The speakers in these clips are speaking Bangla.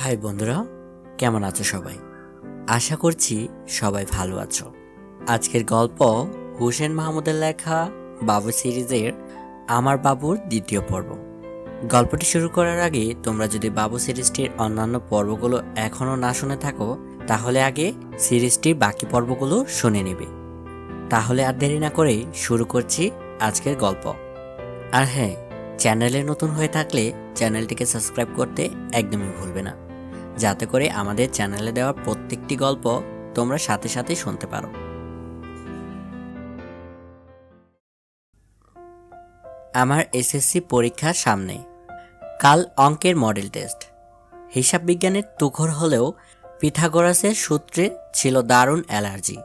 হাই বন্ধুরা, কেমন আছো সবাই? আশা করছি সবাই ভালো আছো। আজকের গল্প হুসেন মাহমুদের লেখা বাবু সিরিজের আমার বাবুর দ্বিতীয় পর্ব। গল্পটি শুরু করার আগে তোমরা যদি বাবু সিরিজটির অন্যান্য পর্বগুলো এখনও না শুনে থাকো, তাহলে আগে সিরিজটির বাকি পর্বগুলো শুনে নেবে। তাহলে আর দেরি না করেই শুরু করছি আজকের গল্প। আর হ্যাঁ চ্যানেলে নতুন হয়ে থাকলে চ্যানেলটিকে সাবস্ক্রাইব করতে একদমই ভুলবে না। যাতে করে আমাদের চ্যানেলে দেওয়া প্রত্যেকটি গল্প তোমরা সাথে সাথে শুনতে পারো। আমার এসএসসি পরীক্ষার সামনে। কাল অঙ্কের মডেল টেস্ট। হিসাব বিজ্ঞানের তুখর হলেও পিথাগোরাসের সূত্রে ছিল দারুণ অ্যালার্জি।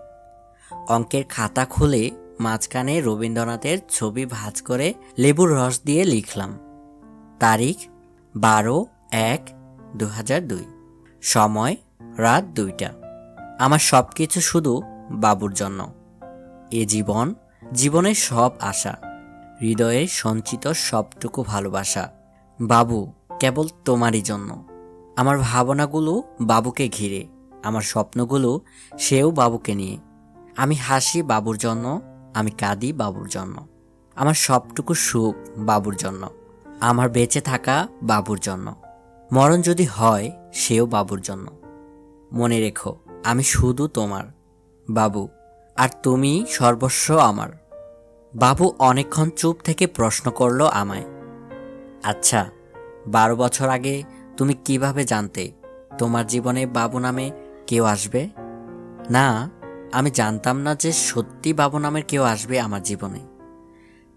অঙ্কের খাতা খুলে মাঝখানে রবীন্দ্রনাথের ছবি ভাঁজ করে লেবুর রস দিয়ে লিখলাম। তারিখ বারো এক দু হাজার দুই। সময়, রাত দুইটা। আমার সব কিছু শুধু বাবুর জন্য। এ জীবন, জীবনের সব আশা। হৃদয়ে সঞ্চিত সবটুকু ভালোবাসা। বাবু, কেবল তোমারই জন্য। আমার ভাবনাগুলো বাবুকে ঘিরে। আমার স্বপ্নগুলো সেও বাবুকে নিয়ে। আমি হাসি বাবুর জন্য, আমি কাঁদি বাবুর জন্য। আমার সবটুকু সুখ বাবুর জন্য। আমার বেঁচে থাকা বাবুর জন্য। মরণ যদি হয়, সেও বাবুর জন্য। মনে রেখো, আমি শুধু তোমার, বাবু, আর তুমি সর্বস্ব আমার। বাবু অনেকক্ষণ চুপ থেকে প্রশ্ন করল আমায় আচ্ছা বারো বছর আগে তুমি কীভাবে জানতে তোমার জীবনে বাবু নামে কেউ আসবে? না, আমি জানতাম না যে সত্যি বাবু নামের কেউ আসবে আমার জীবনে।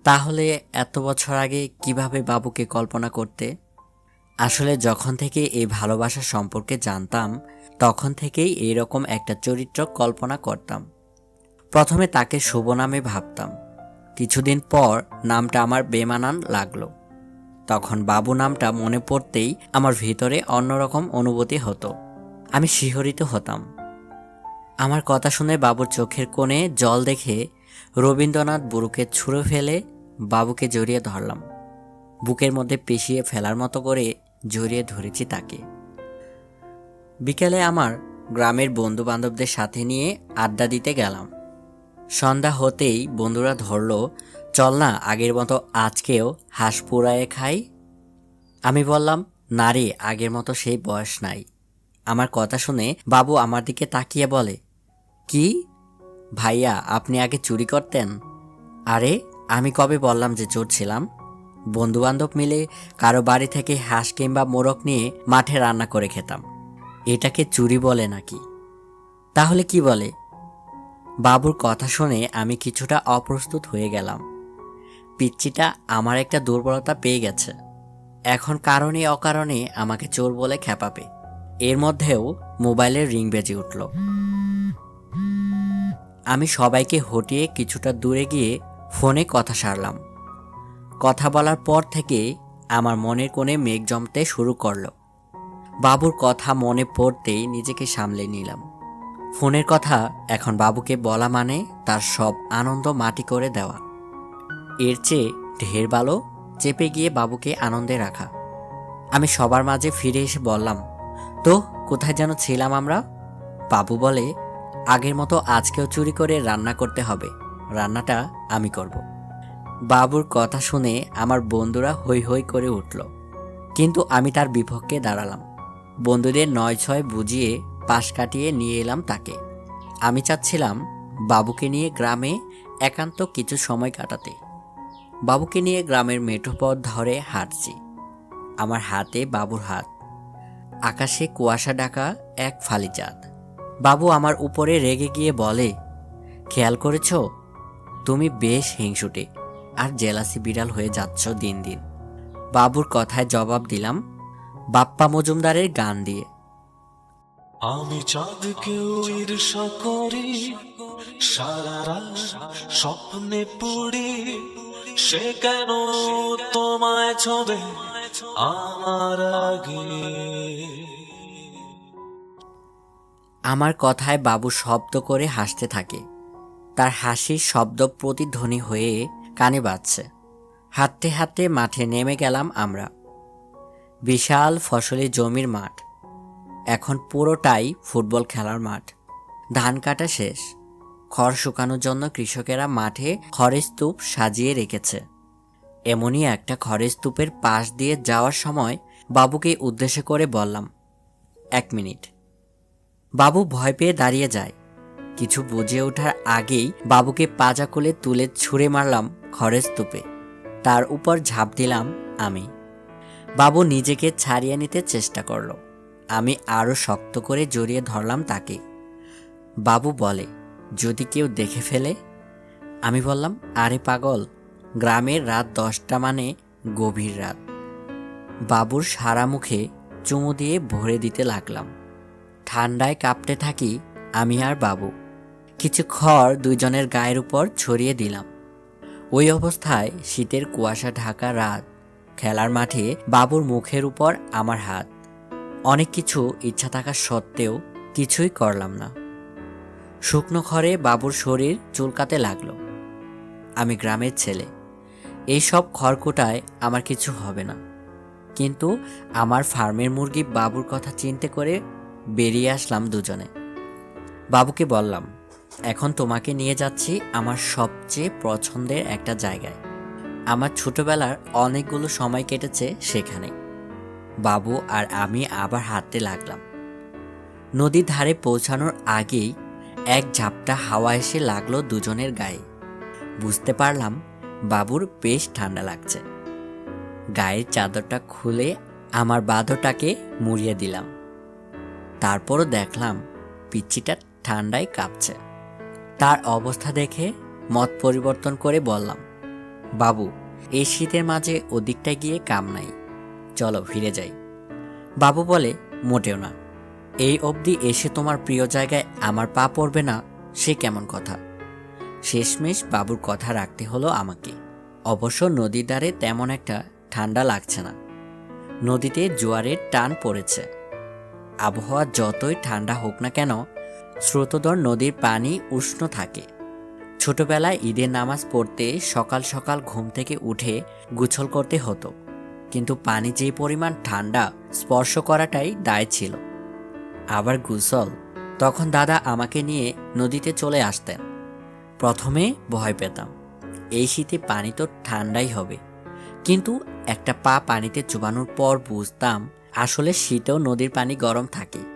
তাহলে এত বছর আগে কীভাবে বাবুকে কল্পনা করতে আসলে যখন থেকে এই ভালোবাসা সম্পর্কে জানতাম, তখন থেকেই এইরকম একটা চরিত্র কল্পনা করতাম। প্রথমে তাকে শুভ নামে ভাবতাম। কিছুদিন পর নামটা আমার বেমানান লাগল। তখন বাবু নামটা মনে পড়তেই আমার ভিতরে অন্যরকম অনুভূতি হতো। আমি শিহরিত হতাম। আমার কথা শুনে বাবুর চোখের কোণে জল দেখে রবীন্দ্রনাথ বুড়ুকে ছুঁড়ে ফেলে বাবুকে জড়িয়ে ধরলাম। বুকের মধ্যে পেশিয়ে ফেলার মতো করে জড়িয়ে ধরেছি তাকে। বিকেলে আমার গ্রামের বন্ধু বান্ধবদের সাথে নিয়ে আড্ডা দিতে গেলাম। সন্ধ্যা হতেই বন্ধুরা ধরল, চল না, আগের মতো আজকেও হাঁস পোড়ায়ে খাই? আমি বললাম নারী আগের মতো সেই বয়স নাই। আমার কথা শুনে বাবু আমার দিকে তাকিয়ে বলে, কি? ভাইয়া, আপনি আগে চুরি করতেন? আরে, আমি কবে বললাম যে চোর ছিলাম? বন্ধুবান্ধব মিলে কারও বাড়ি থেকে হাঁস কিংবা মোরগ নিয়ে মাঠে রান্না করে খেতাম। এটাকে চুরি বলে নাকি? তাহলে কি বলে? বাবুর কথা শুনে আমি কিছুটা অপ্রস্তুত হয়ে গেলাম। পিচ্চিটা আমার একটা দুর্বলতা পেয়ে গেছে। এখন কারণে অকারণে আমাকে চোর বলে খেপাবে এর মধ্যেও মোবাইলের রিং বেজে উঠল। আমি সবাইকে হটিয়ে কিছুটা দূরে গিয়ে ফোনে কথা সারলাম। কথা বলার পর থেকে আমার মনের কোণে মেঘ জমতে শুরু করল। বাবুর কথা মনে পড়তেই নিজেকে সামলে নিলাম। ফোনের কথা এখন বাবুকে বলা মানে তার সব আনন্দ মাটি করে দেওয়া। এর চেয়ে ঢের ভালো চেপে গিয়ে বাবুকে আনন্দে রাখা। আমি সবার মাঝে ফিরে এসে বললাম, তো, কোথায় যেন ছিলাম আমরা? বাবু বলে, আগের মতো আজকেও চুরি করে রান্না করতে হবে। রান্নাটা আমি করব। বাবুর কথা শুনে আমার বন্ধুরা হৈ হৈ করে উঠল। কিন্তু আমি তার বিপক্ষে দাঁড়ালাম। বন্ধুদের নয় ছয় বুঝিয়ে পাশ কাটিয়ে নিয়ে এলাম তাকে। আমি চাচ্ছিলাম বাবুকে নিয়ে গ্রামে একান্ত কিছু সময় কাটাতে। বাবুকে নিয়ে গ্রামের মেঠো পথ ধরে হাঁটছি। আমার হাতে বাবুর হাত। আকাশে কুয়াশা ডাকা এক ফালি চাঁদ বাবু আমার উপরে রেগে গিয়ে বলে, খেয়াল করেছ? তুমি বেশ হিংসুটে। আর জেলাসি বিড়াল হয়ে যাচ্ছ দিন দিন। বাবুর কথায় জবাব দিলাম বাপ্পা মজুমদারের গান দিয়ে। আমি চাঁদকেও ঈর্ষা করি সারা রাত স্বপ্নে পড়ি সে কেন তোমায় ছবে আমার আগে? আমার কথায় বাবু শব্দ করে হাসতে থাকে। তার হাসির শব্দ প্রতিধ্বনি হয়ে কানে বাজছে। হাঁটতে হাঁটতে মাঠে নেমে গেলাম আমরা। বিশাল ফসলি জমির মাঠ। এখন পুরোটাই ফুটবল খেলার মাঠ। ধান কাটা শেষ। খড় শুকানোর জন্য কৃষকেরা মাঠে খড়ের স্তূপ সাজিয়ে রেখেছে। এমনই একটা খড়ের স্তূপের পাশ দিয়ে যাওয়ার সময় বাবুকে উদ্দেশ্য করে বললাম, এক মিনিট। বাবু ভয় পেয়ে দাঁড়িয়ে যায়। কিছু বুঝে ওঠার আগেই বাবুকে পাজা কোলে তুলে ছুঁড়ে মারলাম খড়ের স্তূপে। তার উপর ঝাঁপ দিলাম আমি। বাবু নিজেকে ছাড়িয়ে নিতে চেষ্টা করল। আমি আরও শক্ত করে জড়িয়ে ধরলাম তাকে। বাবু বলে, যদি কেউ দেখে ফেলে? আমি বললাম, আরে পাগল, গ্রামের রাত দশটা মানে গভীর রাত। বাবুর সারা মুখে চুমু দিয়ে ভরে দিতে লাগলাম। ঠান্ডায় কাঁপতে থাকি আমি আর বাবু। কিছু খড় দুইজনের গায়ের উপর ছড়িয়ে দিলাম। ওই অবস্থায় শীতের কুয়াশা ঢাকা রাত, খেলার মাঠে বাবুর মুখের উপর আমার হাত। অনেক কিছু ইচ্ছা থাকা সত্ত্বেও কিছুই করলাম না। শুকনো খড়ে বাবুর শরীর চুলকাতে লাগল। আমি গ্রামের ছেলে। এইসব খড়কুটায় আমার কিছু হবে না। কিন্তু আমার ফার্মের মুরগি বাবুর কথা চিন্তে করে বেরিয়ে আসলাম দুজনে। বাবুকে বললাম এখন তোমাকে নিয়ে যাচ্ছি আমার সবচেয়ে পছন্দের একটা জায়গায়। আমার ছোটবেলার অনেকগুলো সময় কেটেছে সেখানে। বাবু আর আমি আবার হাঁটতে লাগলাম। নদীর ধারে পৌঁছানোর আগেই এক ঝাপটা হাওয়া এসে লাগল দুজনের গায়ে। বুঝতে পারলাম বাবুর বেশ ঠান্ডা লাগছে। গায়ের চাদরটা খুলে আমার বাঁধটাকে মুড়িয়ে দিলাম। তারপরও দেখলাম পিচ্ছিটা ঠান্ডায় কাঁপছে। তার অবস্থা দেখে মত পরিবর্তন করে বললাম, বাবু, এই শীতের মাঝে ওদিকটায় গিয়ে কাম নাই। চলো ফিরে যাই। বাবু বলে, মোটেও না। এই অবধি এসে তোমার প্রিয় জায়গায় আমার পা পড়বে না, সে কেমন কথা? শেষমেশ বাবুর কথা রাখতে হলো আমাকে। অবশ্য নদীর ধারে তেমন একটা ঠান্ডা লাগছে না। নদীতে জোয়ারের টান পড়েছে। আবহাওয়া যতই ঠান্ডা হোক না কেন স্রোতদর নদীর পানি উষ্ণ থাকে। ছোটবেলায় ঈদের নামাজ পড়তে সকাল সকাল ঘুম থেকে উঠে গুছল করতে হতো। কিন্তু পানি যে পরিমাণ ঠান্ডা, স্পর্শ করাটাই দায় ছিল। আবার গুসল তখন দাদা আমাকে নিয়ে নদীতে চলে আসতেন। প্রথমে ভয় পেতাম, এই শীতে পানি তো ঠান্ডাই হবে। কিন্তু একটা পা পানিতে চুবানোর পর বুঝতাম, আসলে শীতেও নদীর পানি গরম থাকে।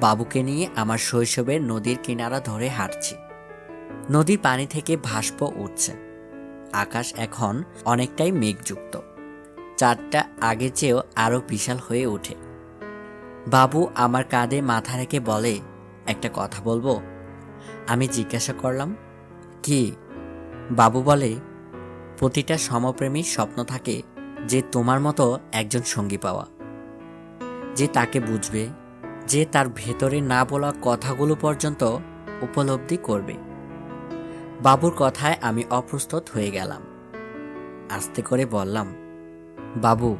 বাবুকে নিয়ে আমার শৈশবের নদীর কিনারা ধরে হাঁটছি। নদীর পানি থেকে ভাস্প উঠছে। আকাশ এখন অনেকটাই মেঘযুক্ত। চারটা আগে চেয়েও আরও বিশাল হয়ে ওঠে। বাবু আমার কাঁধে মাথা রেখে বলে, একটা কথা বলব? আমি জিজ্ঞাসা করলাম, কি? বাবু বলে, প্রতিটা সমপ্রেমীর স্বপ্ন থাকে যে তোমার মতো একজন সঙ্গী পাওয়া। যে তাকে বুঝবে যে তার ভেতরে না বলা কথাগুলো পর্যন্ত উপলব্ধি করবে। বাবুর কথায় আমি অপ্রস্তুত হয়ে গেলাম। আস্তে করে বললাম, বাবু,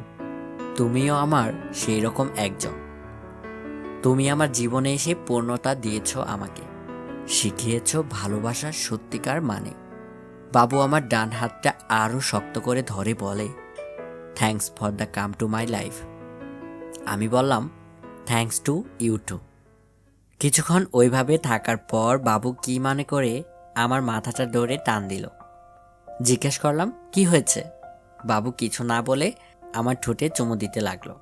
তুমিও আমার সেই রকম একজন। তুমি আমার জীবনে এসে পূর্ণতা দিয়েছ আমাকে। শিখিয়েছ ভালোবাসার সত্যিকার মানে। বাবু আমার ডান হাতটা আরও শক্ত করে ধরে বলে thanks for the come to my life আমি বললাম থ্যাঙ্কস টু ইউ টু কিছুক্ষণ ওইভাবে থাকার পর বাবু কি মানে করে আমার মাথাটা ধরে টান দিল। জিজ্ঞেস করলাম, কি হয়েছে? বাবু কিছু না বলে আমার ঠোঁটে চুমু দিতে লাগল।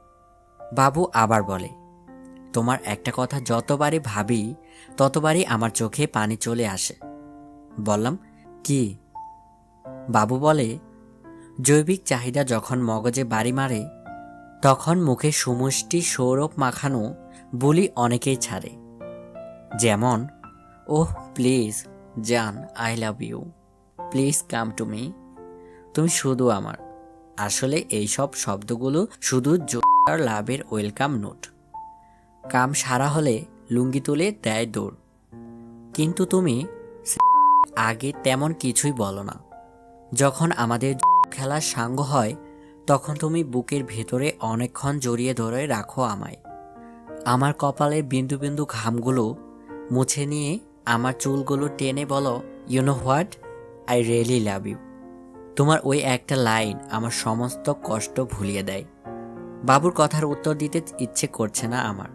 বাবু আবার বলে, তোমার একটা কথা যতবারই ভাবি, ততবারই আমার চোখে পানি চলে আসে। বললাম, কি? বাবু বলে, জৈবিক চাহিদা যখন মগজে বাড়ি মারে তখন মুখে সমষ্টি সৌরভ মাখানো বলি অনেকেই ছাড়ে। যেমন, ওহ, প্লিজ, জান, I love you. Please come to me. তুমি শুধু আমার। আসলে এইসব শব্দগুলো শুধু জোর লাভের ওয়েলকাম নোট। কাম সারা হলে লুঙ্গি তুলে দেয় দৌড়। কিন্তু তুমি আগে তেমন কিছুই বলো না। যখন আমাদের খেলার সাঙ্গ হয় তখন তুমি বুকের ভেতরে অনেকক্ষণ জড়িয়ে ধরে রাখো আমায়। আমার কপালের বিন্দু বিন্দু ঘামগুলো মুছে নিয়ে আমার চুলগুলো টেনে বলো you know what I really love you তোমার ওই একটা লাইন আমার সমস্ত কষ্ট ভুলিয়ে দেয়। বাবুর কথার উত্তর দিতে ইচ্ছে করছে না আমার।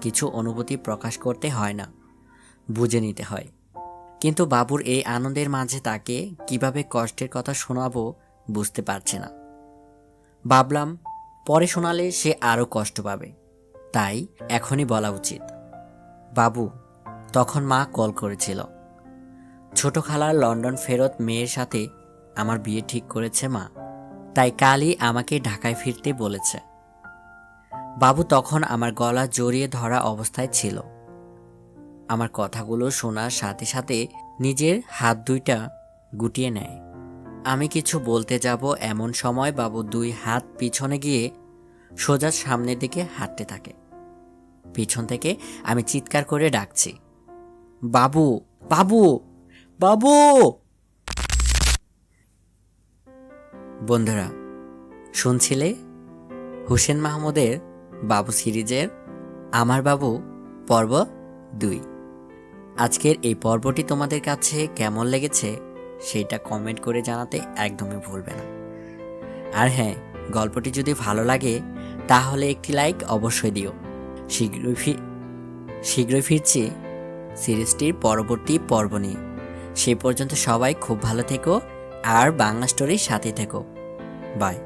কিছু অনুভূতি প্রকাশ করতে হয় না, বুঝে নিতে হয়। কিন্তু বাবুর এই আনন্দের মাঝে তাকে কীভাবে কষ্টের কথা শোনাবো বুঝতে পারছে না। ভাবলাম, পরে শোনালে সে আরও কষ্ট পাবে। তাই এখনই বলা উচিত। বাবু, তখন মা কল করেছিল। ছোট খালার লন্ডন ফেরত মেয়ের সাথে আমার বিয়ে ঠিক করেছে মা। তাই কালই আমাকে ঢাকায় ফিরতে বলেছে। বাবু তখন আমার গলা জড়িয়ে ধরা অবস্থায় ছিল। আমার কথাগুলো শোনার সাথে সাথে নিজের হাত দুইটা গুটিয়ে নেয়। আমি কিছু বলতে যাব এমন সময় বাবু দুই হাত পিছনে গিয়ে সোজা সামনের দিকে হাঁটতে থাকে। পিছন থেকে আমি চিৎকার করে ডাকছি, বাবু বাবু বাবু! বন্ধুরা, শুনছিলে? হুসেন মাহমুদের বাবু সিরিজের আমার বাবু পর্ব দুই। আজকের এই পর্বটি তোমাদের কাছে কেমন লেগেছে সেটা কমেন্ট করে জানাতে একদমই ভুলবে না। আর হ্যাঁ গল্পটি যদি ভালো লাগে, তাহলে একটি লাইক অবশ্যই দিও। শীঘ্রই ফি শীঘ্রই ফিরছি সিরিজটির পরবর্তী পর্ব নিয়ে। সে পর্যন্ত সবাই খুব ভালো থেকো, আর বাংলা স্টোরির সাথে থেকো। বাই